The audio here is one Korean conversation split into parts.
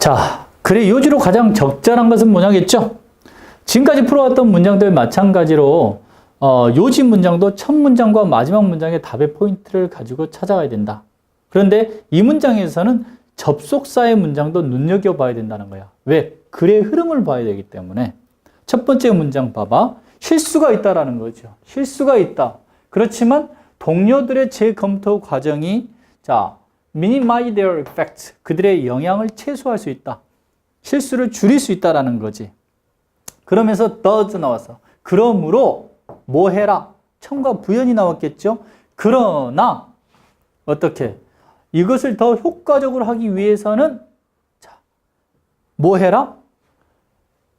자, 그래 요지로 가장 적절한 것은 뭐냐겠죠? 지금까지 풀어왔던 문장들 마찬가지로 어, 요지 문장도 첫 문장과 마지막 문장의 답의 포인트를 가지고 찾아가야 된다. 그런데 이 문장에서는 접속사의 문장도 눈여겨봐야 된다는 거야. 왜? 글의 흐름을 봐야 되기 때문에. 첫 번째 문장 봐봐. 실수가 있다라는 거죠. 실수가 있다. 그렇지만 동료들의 재검토 과정이 자, minimize their effects. 그들의 영향을 최소화할 수 있다. 실수를 줄일 수 있다라는 거지. 그러면서 does 나왔어. 그러므로 뭐 해라? 첨과 부연이 나왔겠죠? 그러나 어떻게? 이것을 더 효과적으로 하기 위해서는 자, 뭐 해라?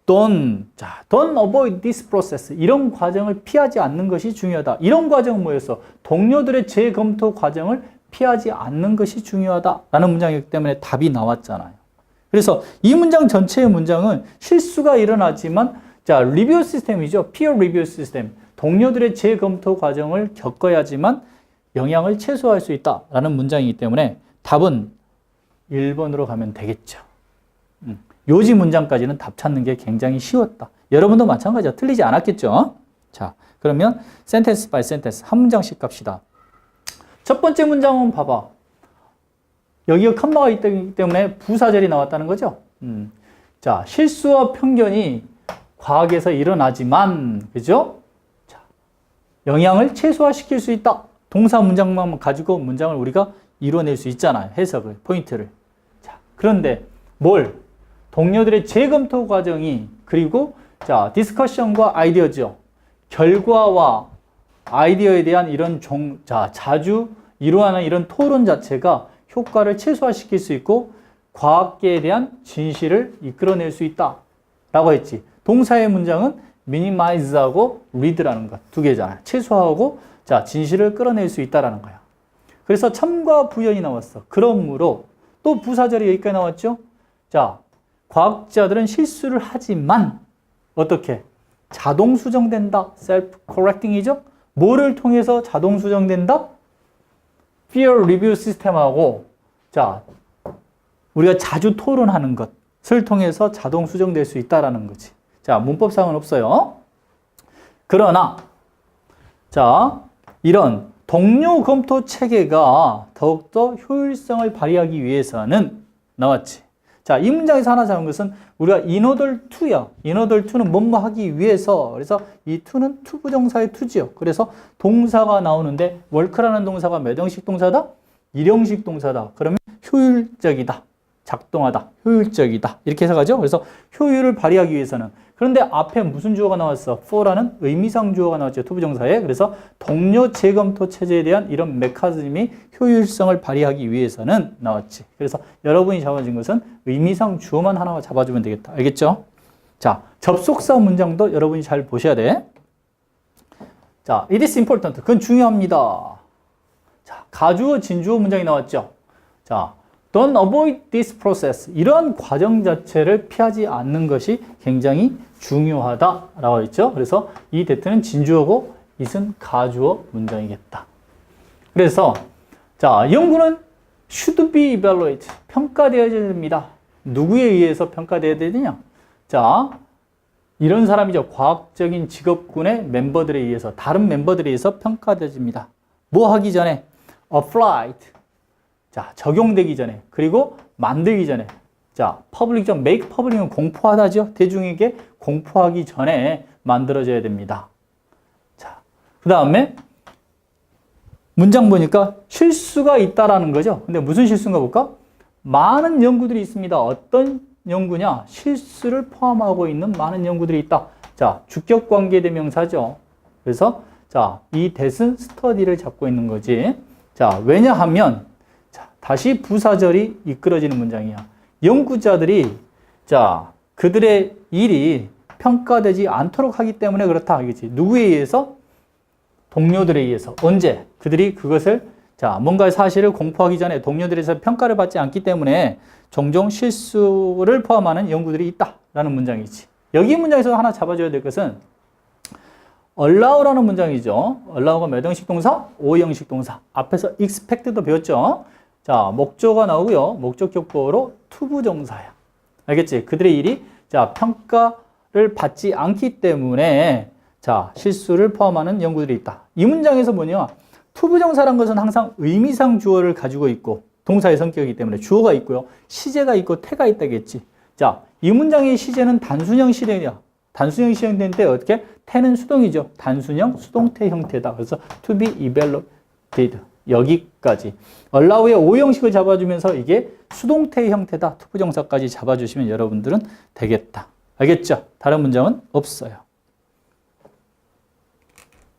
Don't, 자, don't avoid this process. 이런 과정을 피하지 않는 것이 중요하다. 이런 과정은 뭐였어? 동료들의 재검토 과정을 피하지 않는 것이 중요하다라는 문장이기 때문에 답이 나왔잖아요. 그래서 이 문장 전체의 문장은 실수가 일어나지만 자, 리뷰 시스템이죠. 피어 리뷰 시스템. 동료들의 재검토 과정을 겪어야지만 영향을 최소화할 수 있다라는 문장이기 때문에 답은 1번으로 가면 되겠죠. 음, 요지 문장까지는 답 찾는 게 굉장히 쉬웠다. 여러분도 마찬가지야. 틀리지 않았겠죠? 자, 그러면 센텐스 바이 센텐스 한 문장씩 갑시다. 첫 번째 문장은 봐봐. 여기가 컴마가 있기 때문에 부사절이 나왔다는 거죠. 음. 자, 실수와 편견이 과학에서 일어나지만, 그죠? 자, 영향을 최소화시킬 수 있다. 동사 문장만 가지고 문장을 우리가 이뤄낼 수 있잖아요. 해석을, 포인트를. 자, 그런데 뭘? 동료들의 재검토 과정이, 그리고 자, 디스커션과 아이디어죠. 결과와 아이디어에 대한 이런 종, 자, 자주 이루어하는 이런 토론 자체가 효과를 최소화시킬 수 있고 과학계에 대한 진실을 이끌어낼 수 있다. 라고 했지. 동사의 문장은 minimize하고 read라는 것 두 개잖아. 최소화하고 자, 진실을 끌어낼 수 있다라는 거야. 그래서 참과 부연이 나왔어. 그러므로 또 부사절이 여기까지 나왔죠? 자, 과학자들은 실수를 하지만 어떻게? 자동 수정된다. self correcting이죠? 뭐를 통해서 자동 수정된다? peer review 시스템하고 자, 우리가 자주 토론하는 것을 통해서 자동 수정될 수 있다라는 거지. 자, 문법상은 없어요. 그러나 자, 이런 동료 검토 체계가 더욱더 효율성을 발휘하기 위해서는 나왔지. 자, 이 문장에서 하나 잡은 것은 우리가 인어들 투야. 인어들 투는 뭐뭐 하기 위해서. 그래서 이 투는 투부정사의 투지요. 그래서 동사가 나오는데 월크라는 동사가 몇 형식 동사다? 일형식 동사다. 그러면 효율적이다. 작동하다. 효율적이다. 이렇게 해석하죠. 그래서 효율을 발휘하기 위해서는 그런데 앞에 무슨 주어가 나왔어? for라는 의미상 주어가 나왔죠. 투부정사에. 그래서 동료 재검토 체제에 대한 이런 메커니즘이 효율성을 발휘하기 위해서는 나왔지. 그래서 여러분이 잡아준 것은 의미상 주어만 하나 잡아주면 되겠다. 알겠죠? 자, 접속사 문장도 여러분이 잘 보셔야 돼. 자, it is important. 그건 중요합니다. 자, 가주어, 진주어 문장이 나왔죠. 자, don't avoid this process. 이러한 과정 자체를 피하지 않는 것이 굉장히 중요하다라고 했죠. 그래서 이 대트는 진주어고 it은 가주어 문장이겠다. 그래서 자, 연구는 should be evaluated. 평가되어야 됩니다. 누구에 의해서 평가되어야 되느냐? 자, 이런 사람이죠. 과학적인 직업군의 멤버들에 의해서, 다른 멤버들에 의해서 평가되어집니다. 뭐 하기 전에? applied. 자, 적용되기 전에. 그리고 만들기 전에. 자, 퍼블릭 점 make 퍼블릭은 공포하다죠. 대중에게 공포하기 전에 만들어져야 됩니다. 자, 그 다음에 문장 보니까 실수가 있다라는 거죠. 근데 무슨 실수인가 볼까? 많은 연구들이 있습니다. 어떤 연구냐? 실수를 포함하고 있는 많은 연구들이 있다. 자, 주격 관계 대명사죠. 그래서 자, 이 대은 스터디를 잡고 있는 거지. 자, 왜냐하면 자, 다시 부사절이 이끌어지는 문장이야. 연구자들이 자, 그들의 일이 평가되지 않도록 하기 때문에 그렇다 하겠지. 누구에 의해서? 동료들에 의해서. 언제? 그들이 그것을 자, 뭔가의 사실을 공포하기 전에 동료들에서 평가를 받지 않기 때문에 종종 실수를 포함하는 연구들이 있다라는 문장이지. 여기 문장에서 하나 잡아줘야 될 것은 allow라는 문장이죠. allow가 몇 형식 동사? 5형식 동사. 앞에서 expect도 배웠죠. 자, 목조가 나오고요. 목적 격보로 투부정사야. 알겠지? 그들의 일이 자 평가를 받지 않기 때문에 자 실수를 포함하는 연구들이 있다. 이 문장에서 뭐냐? 투부정사란 것은 항상 의미상 주어를 가지고 있고 동사의 성격이기 때문에 주어가 있고요. 시제가 있고 태가 있다겠지. 자, 이 문장의 시제는 단순형 시제냐? 단순형 시제인데 어떻게? 태는 수동이죠. 단순형 수동태 형태다. 그래서 to be evaluated 여기까지. allow의 O 형식을 잡아주면서 이게 수동태 형태다. 투부정사까지 잡아주시면 여러분들은 되겠다. 알겠죠? 다른 문장은 없어요.